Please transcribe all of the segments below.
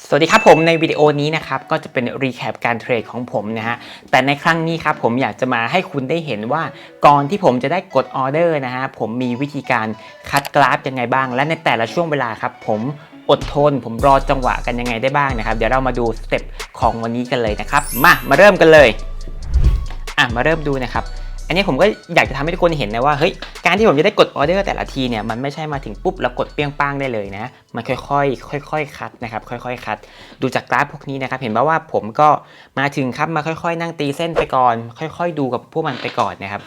สวัสดีครับผมในวิดีโอนี้นะครับก็จะเป็นรีแคปการเทรดของผมนะฮะแต่ในครั้งนี้ครับผมอยากจะมาให้คุณได้เห็นว่าก่อนที่ผมจะได้กดออเดอร์นะฮะผมมีวิธีการคัดกราฟยังไงบ้าง และในแต่ละช่วงเวลาครับผมอดทน ผมรอจังหวะกันยังไงได้บ้างนะครับ เดี๋ยวเรามาดูสเต็ปของวันนี้กันเลยนะครับ มามาเริ่มกันเลยอะมาเริ่มดูนะครับ อันนี้ผมก็อยากจะทำให้ทุกคนเห็นนะว่าเฮ้ยการที่ผมจะได้กดออเดอร์แต่ละทีเนี่ยมันไม่ใช่มาถึงปุ๊บแล้วกดเปี้ยงป้างได้เลยนะมันค่อยๆค่อยๆคัดนะครับค่อยๆคัด ดูจากกราฟพวกนี้นะครับเห็นไหมว่าผมก็มาถึงครับมาค่อยๆ นั่งตีเส้นไปก่อน ค่อย ๆ ดูกับพวกมันไปก่อนนะครับ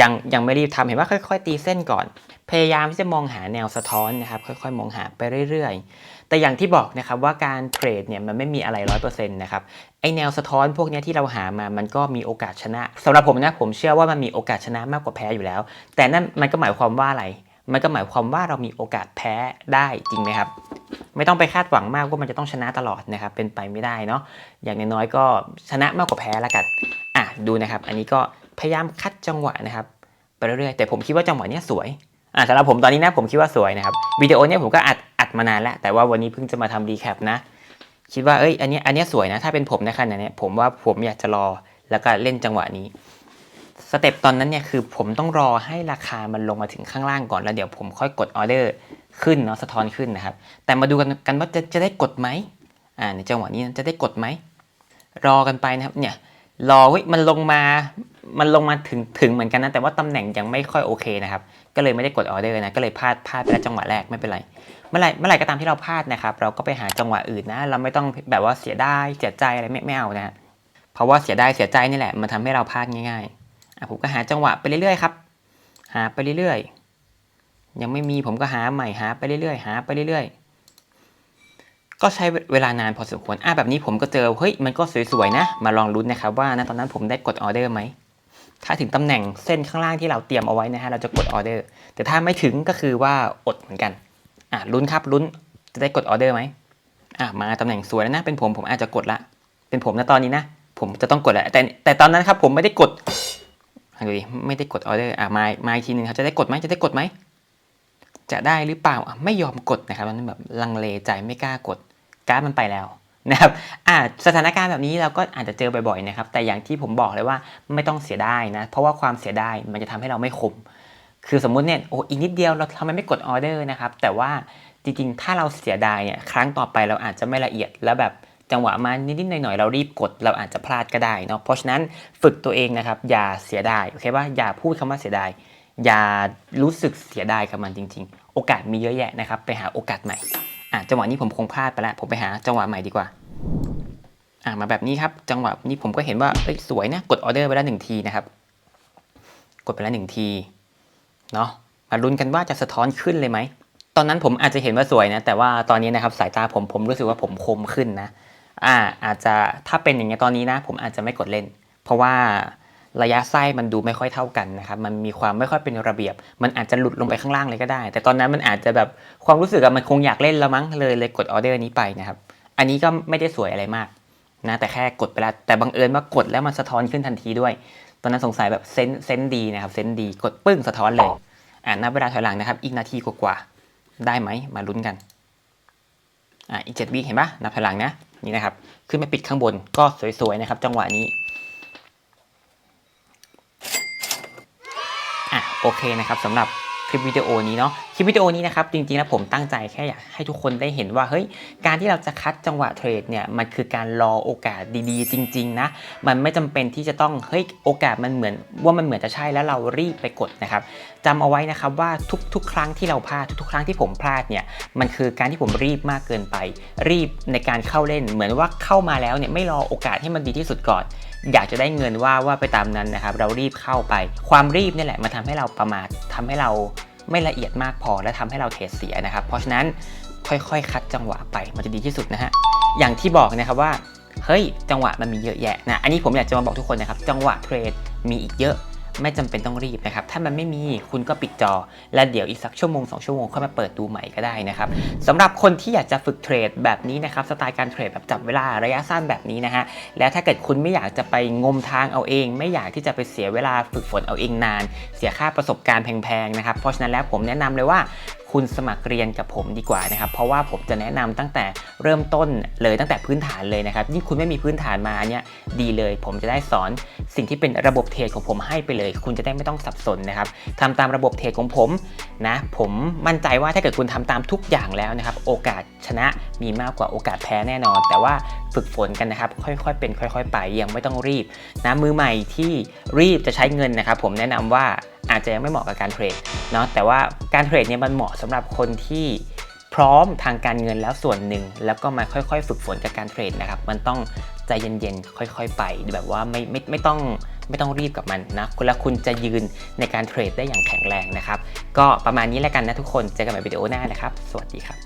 ยังยังไม่รีบทำเห็นว่าค่อย ๆ ตีเส้นก่อน พยายามที่จะมองหาแนวสะท้อนนะครับค่อยๆ มองหาไปเรื่อย ๆ แต่อย่างที่บอกนะครับว่าการเทรดเนี่ยมันไม่มีอะไรร้อยเปอร์เซ็นต์นะครับไอแนวสะท้อนพวกนี้ที่เราหามามันก็มีโอกาสชนะสำหรับผมนะผมเชื่อว่ามันมีโอกาสชนะมากกว่าแพ้อยู่แล้ว แต่นั่นมันก็หมายความว่าอะไร มันก็หมายความว่าเรามีโอกาสแพ้ได้จริงไหมครับไม่ต้องไปคาดหวังมากว่ามันจะต้องชนะตลอดนะครับ เป็นไปไม่ได้เนาะอย่างน้อยๆก็ชนะมากกว่าแพ้ละกันอะดูนะครับ อันนี้ก็ พยายามคัดจังหวะนะครับไปเรื่อยๆแต่ผมคิดว่าจังหวะนี้สวยอะสำหรับผมตอนนี้นะผมคิดว่าสวยนะครับวิดีโอเนี้ยผมก็อัดอัดมานานแล้ว แต่ว่าวันนี้เพิ่งจะมาทำรีแคปนะ คิดว่าเอ้ยอันนี้อันนี้สวยนะ ถ้าเป็นผมในขณะเนี้ยผมว่าผมอยากจะรอแล้วก็เล่นจังหวะนี้สเต็ปตอนนั้นเนี่ยคือผมต้องรอให้ราคามันลงมาถึงข้างล่างก่อนแล้วเดี๋ยวผมค่อยกดออเดอร์ขึ้นเนาะสะท้อนขึ้นนะครับ แต่มาดูกันกันว่าจะจะได้กดไหมอ่าในจังหวะนี้จะได้กดไหมรอกันไปนะครับเนี่ยรอเว้ยมันลงมา มันลงมาถึงถึงเหมือนกันนะแต่ว่าตำแหน่งยังไม่ค่อยโอเคนะครับก็เลยไม่ได้กดออเดอร์นะก็เลยพลาดพลาดไปแล้วจังหวะแรกไม่เป็นไรเมื่อไหร่เมื่อไหร่ก็ตามที่เราพลาดนะครับ เราก็ไปหาจังหวะอื่นนะ เราไม่ต้องแบบว่าเสียได้เสียใจอะไรไม่ไม่เอานะเพราะว่าเสียได้เสียใจนี่แหละมันทำให้เราพลาดง่ายๆอผมก็หาจังหวะไปเรื่อยๆครับหาไปเรื่อยๆ ยังไม่มีผมก็หาใหม่หาไปเรื่อยๆหาไปเรื่อยๆ ก็ใช้เวลานานพอสมควรอะแบบนี้ผมก็เจอเฮ้ยมันก็สวยๆนะ มาลองลุ้นนะครับว่านะตอนนั้นผมได้กดออเดอร์ไหม ถ้าถึงตำแหน่งเส้นข้างล่างที่เราเตรียมเอาไว้นะฮะเราจะกดออเดอร์แต่ถ้าไม่ถึงก็คือว่าอดเหมือนกันอะลุ้นครับลุ้นจะได้กดออเดอร์ไหมอะมาตำแหน่งสวยแล้วนะเป็นผมผมอาจจะกดละ เป็นผมนะตอนนี้นะ ผมจะต้องกดแหละแต่แต่ตอนนั้นครับผมไม่ได้กดดูดิไม่ได้กดออเดอร์อะมามาอีกทีหนึ่งครับจะได้กดไหมจะได้กดไหมจะได้หรือเปล่าไม่ยอมกดนะครับมันแบบลังเลใจไม่กล้ากดการ์ดมันไปแล้ว นะครับอะสถานการณ์แบบนี้เราก็อาจจะเจอบ่อยๆนะครับ แต่อย่างที่ผมบอกเลยว่าไม่ต้องเสียดายนะ เพราะว่าความเสียดายมันจะทำให้เราไม่คม คือสมมุติเนี่ยโอ้อีกนิดเดียวเราทำไมไม่กดออเดอร์นะครับ แต่ว่าจริงๆ ถ้าเราเสียดายเนี่ยครั้งต่อไปเราอาจจะไม่ละเอียดแล้วแบบจังหวะมานิดๆหน่อยๆเรารีบกดเราอาจจะพลาดก็ได้เนาะเพราะฉะนั้นฝึกตัวเองนะครับ อย่าเสียดายโอเคป่ะอย่าพูดคำว่าเสียดายอย่ารู้สึกเสียดายกับมันจริง ๆ โอกาสมีเยอะแยะนะครับ ไปหาโอกาสใหม่ อะจังหวะนี้ผมคงพลาดไปแล้ว ผมไปหาจังหวะใหม่ดีกว่า อะมาแบบนี้ครับ จังหวะนี้ผมก็เห็นว่าเอ้ยสวยนะ กดออเดอร์ไปแล้วหนึ่งทีนะครับ กดไปแล้วหนึ่งที เนาะมาลุ้นกันว่าจะสะท้อนขึ้นเลยไหม ตอนนั้นผมอาจจะเห็นว่าสวยนะ แต่ว่าตอนนี้นะครับสายตาผมผมรู้สึกว่าผมคมขึ้นนะ อ่าอาจจะถ้าเป็นอย่างเงี้ยตอนนี้นะ ผมอาจจะไม่กดเล่น เพราะว่า ระยะไส้มันดูไม่ค่อยเท่ากันนะครับ มันมีความไม่ค่อยเป็นระเบียบ มันอาจจะหลุดลงไปข้างล่างเลยก็ได้ แต่ตอนนั้นมันอาจจะแบบความรู้สึกอะมันคงอยากเล่นล้วมั้งเลยเลยกดออเดอร์นี้ไปนะครับ อันนี้ก็ไม่ได้สวยอะไรมากนะแต่แค่กดไปแล้วแต่บังเอิญว่ากดแล้วมันสะท้อนขึ้นทันทีด้วย ตอนนั้นสงสัยแบบเซนเซนดีนะครับเซนดีกดปึ้งสะท้อนเลยอ่านับเวลาถอยหลังนะครับ อีกนาทีกว่าๆได้ไหมมาลุ้นกันอ่าอีกเจ็ดวิเห็นปะนับถอยหลังนะนี่นะครับ ขึ้นมาปิดข้างบนก็สวยๆนะครับ จังหวะนี้ อะ โอเคนะครับสำหรับคลิปวิดีโอนี้เนาะคลิปวิดีโอนี้นะครับจริงๆแล้วผมตั้งใจแค่อยากให้ทุกคนได้เห็นว่าเฮ้ยการที่เราจะคัดจังหวะเทรดเนี่ยมันคือการรอโอกาสดีๆ จริงๆนะมันไม่จำเป็นที่จะต้องเฮ้ยโอกาสมันเหมือนว่ามันเหมือนจะใช่แล้วเรารีบไปกดนะครับจำเอาไว้นะครับว่าทุกๆ ครั้งที่เราพลาดทุกๆ ครั้งที่ผมพลาดเนี่ยมันคือการที่ผมรีบมากเกินไป รีบในการเข้าเล่น เหมือนว่าเข้ามาแล้วเนี่ยไม่รอโอกาสให้มันดีที่สุดก่อน อยากจะได้เงินว่าว่าไปตามนั้นนะครับเรารีบเข้าไป ความรีบนี่แหละมาทำให้เราประมาททำให้เรา ไม่ละเอียดมากพอและทำให้เราเทรดเสียนะครับ เพราะฉะนั้นค่อยๆ คัดจังหวะไปมันจะดีที่สุดนะฮะอย่างที่บอกนะครับว่าเฮ้ยจังหวะมันมีเยอะแยะนะอันนี้ผมอยากจะมาบอกทุกคนนะครับจังหวะเทรดมีอีกเยอะ ไม่จำเป็นต้องรีบนะครับ ถ้ามันไม่มีคุณก็ปิดจอ และเดี๋ยวอีกสักชั่วโมง2ชั่วโมงค่อยมาเปิดดูใหม่ก็ได้นะครับสำหรับคนที่อยากจะฝึกเทรดแบบนี้นะครับสไตล์การเทรดแบบจับเวลาระยะสั้นแบบนี้นะฮะแล้วถ้าเกิดคุณไม่อยากจะไปงมทางเอาเอง ไม่อยากที่จะไปเสียเวลาฝึกฝนเอาเองนาน เสียค่าประสบการณ์แพงๆนะครับเพราะฉะนั้นแล้วผมแนะนำเลยว่า คุณสมัครเรียนกับผมดีกว่านะครับ เพราะว่าผมจะแนะนำตั้งแต่เริ่มต้นเลยตั้งแต่พื้นฐานเลยนะครับยิ่งคุณไม่มีพื้นฐานมาอันเนี้ยดีเลย ผมจะได้สอนสิ่งที่เป็นระบบเทรดของผมให้ไปเลย คุณจะได้ไม่ต้องสับสนนะครับทำตามระบบเทรดของผมนะผมมั่นใจว่าถ้าเกิดคุณทำตามทุกอย่างแล้วนะครับ โอกาสชนะมีมากกว่าโอกาสแพ้แน่นอน แต่ว่าฝึกฝนกันนะครับ ค่อยๆ เป็น ค่อย ๆ ไปยังไม่ต้องรีบนะมือใหม่ที่รีบจะใช้เงินนะครับ ผมแนะนำว่า อาจจะยังไม่เหมาะกับการเทรดเนาะแต่ว่าการเทรดเนี่ยมันเหมาะสำหรับคนที่พร้อมทางการเงินแล้วส่วนหนึ่ง แล้วก็มาค่อยๆ ฝึกฝนกับการเทรดนะครับ มันต้องใจเย็นๆ ค่อยๆ ไปแบบว่าไม่ไม่ไม่ต้องไม่ต้องรีบกับมันนะคุณแล้วคุณจะยืนในการเทรดได้อย่างแข็งแรงนะครับ ก็ประมาณนี้แล้วกันนะทุกคน เจอกันใหม่วิดีโอหน้านะครับ สวัสดีครับ